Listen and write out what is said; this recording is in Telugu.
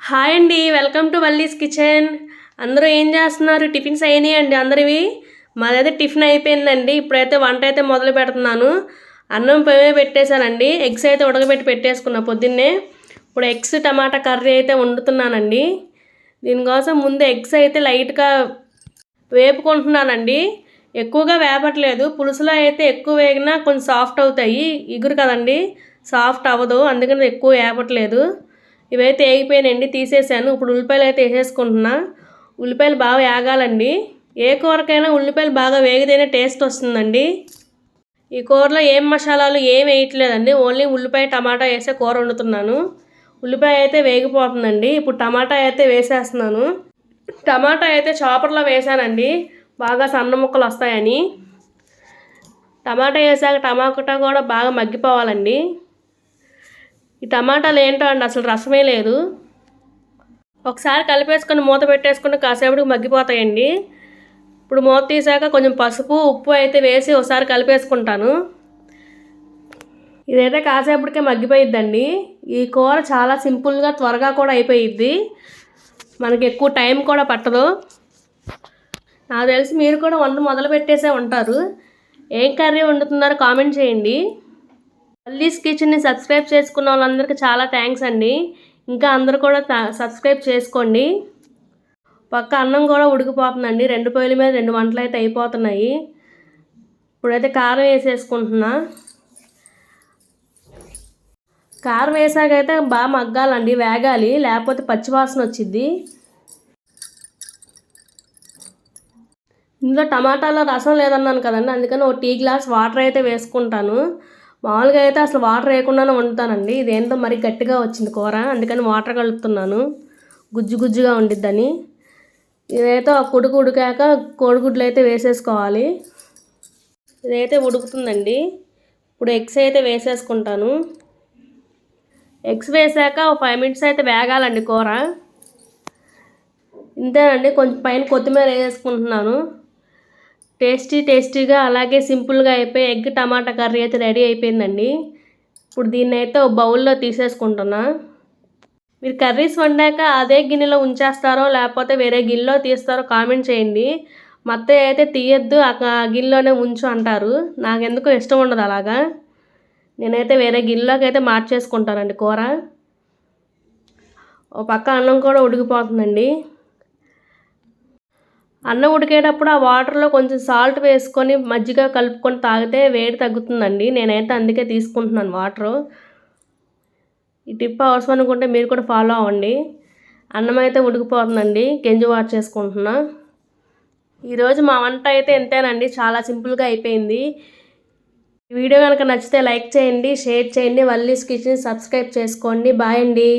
హాయ్ అండి వెల్కమ్ టు వల్లీస్ కిచెన్ అందరూ ఏం చేస్తున్నారు? టిఫిన్స్ అయినాయి అండి అందరివి. మాదైతే టిఫిన్ అయిపోయిందండి. ఇప్పుడైతే వంట అయితే మొదలు పెడుతున్నాను. అన్నం పొయ్యి పెట్టేశానండి. ఎగ్స్ అయితే ఉడకబెట్టి పెట్టేసుకున్నా పొద్దున్నే. ఇప్పుడు ఎగ్స్ టమాటా కర్రీ అయితే వండుతున్నానండి. దీనికోసం ముందు ఎగ్స్ అయితే లైట్గా వేపుకుంటున్నానండి. ఎక్కువగా వేపట్లేదు పులుసులో అయితే ఎక్కువ వేగినా కొంచెం సాఫ్ట్ అవుతాయి. ఇగురు కదండి. సాఫ్ట్ అవ్వదు. అందుకని ఎక్కువ వేపట్లేదు ఇవైతే వేగిపోయినాయండి. తీసేసాను. ఇప్పుడు ఉల్లిపాయలు అయితే వేసేసుకుంటున్నా. ఉల్లిపాయలు బాగా వేగాలండి. ఏ కూరకైనా ఉల్లిపాయలు బాగా వేగితేనే టేస్ట్ వస్తుందండి. ఈ కూరలో ఏం మసాలాలు ఏం వేయట్లేదండి. ఓన్లీ ఉల్లిపాయ టమాటా వేసే కూర వండుతున్నాను. ఉల్లిపాయ అయితే వేగిపోతుందండి. ఇప్పుడు టమాటా అయితే వేసేస్తున్నాను. టమాటా అయితే చాపర్లో వేసానండి. బాగా సన్న ముక్కలు వస్తాయని. టమాటా వేసాక టమాటా కూడా బాగా మగ్గిపోవాలండి. ఈ టమాటాలు ఏంటో అండి అసలు రసమే లేదు. ఒకసారి కలిపేసుకొని మూత పెట్టేసుకుని కాసేపటికి మగ్గిపోతాయండి. ఇప్పుడు మూత తీసాక కొంచెం పసుపు ఉప్పు అయితే వేసి ఒకసారి కలిపేసుకుంటాను. ఇదైతే కాసేపటికే మగ్గిపోయిద్దండి. ఈ కూర చాలా సింపుల్గా త్వరగా కూడా అయిపోయిద్ది. మనకి ఎక్కువ టైం కూడా పట్టదు. నాకు తెలిసి మీరు కూడా వంట మొదలు పెట్టేసే ఉంటారు. ఏం కర్రీ వండుతున్నారో కామెంట్ చేయండి. మల్లీస్ కిచెన్ని సబ్స్క్రైబ్ చేసుకున్న వాళ్ళందరికీ చాలా థ్యాంక్స్ అండి. ఇంకా అందరూ కూడా సబ్స్క్రైబ్ చేసుకోండి. పక్క అన్నం కూడా ఉడికిపోతుందండి. రెండు పొయ్యిల మీద రెండు వంటలు అయితే అయిపోతున్నాయి. ఇప్పుడైతే కారం వేసేసుకుంటున్నా. కారం వేసాకైతే బాగా మగ్గాలండి వేగాలి. లేకపోతే పచ్చివాసన వచ్చింది ఇందులో టమాటాలో రసం లేదన్నాను కదండి అందుకని ఒక టీ గ్లాస్ వాటర్ అయితే వేసుకుంటాను. మామూలుగా అయితే అసలు వాటర్ వేయకుండానే వండుతానండి. ఇదేంటో మరి గట్టిగా వచ్చింది కూర అందుకని వాటర్ కలుపుతున్నాను. గుజ్జు గుజ్జుగా ఉండిద్దని. ఇదైతే ఆ కుడుకు ఉడికాక కోడిగుడ్లు అయితే వేసేసుకోవాలి. ఇదైతే ఉడుకుతుందండి. ఇప్పుడు ఎగ్స్ అయితే వేసేసుకుంటాను. ఎగ్స్ వేసాక ఒక ఫైవ్ మినిట్స్ అయితే వేగాలండి కూర. ఇంతేనండి కొంచెం పైన కొత్తిమీర వేసుకుంటున్నాను. టేస్టీ టేస్టీగా అలాగే సింపుల్గా అయిపోయి ఎగ్ టమాటా కర్రీ అయితే రెడీ అయిపోయిందండి. ఇప్పుడు దీన్ని అయితే ఒక బౌల్లో తీసేసుకుంటున్నా. మీరు కర్రీస్ వండాక అదే గిన్నెలో ఉంచేస్తారో లేకపోతే వేరే గిన్నెలో తీస్తారో కామెంట్ చేయండి. మొత్తం అయితే తీయద్దు ఆ గిన్నెలోనే ఉంచు అంటారు. నాకెందుకు ఇష్టం ఉండదు అలాగా. నేనైతే వేరే గిన్నెలోకి అయితే మార్చేసుకుంటానండి కూర. ఓ పక్క అన్నం కూడా ఉడికిపోతుందండి. అన్నం ఉడికేటప్పుడు ఆ వాటర్లో కొంచెం సాల్ట్ వేసుకొని మజ్జిగ కలుపుకొని తాగితే వేడి తగ్గుతుందండి. నేనైతే అందుకే తీసుకుంటున్నాను వాటరు. ఈ టిప్ అవసరం అనుకుంటే మీరు కూడా ఫాలో అవ్వండి. అన్నం అయితే ఉడికిపోతుందండి. గెంజు వాట్ చేసుకుంటున్నా. ఈరోజు మా వంట అయితే ఎంతేనండి చాలా సింపుల్గా అయిపోయింది. వీడియో కనుక నచ్చితే లైక్ చేయండి షేర్ చేయండి. వల్లీస్ కిచెన్ సబ్స్క్రైబ్ చేసుకోండి. బాయ్ అండి.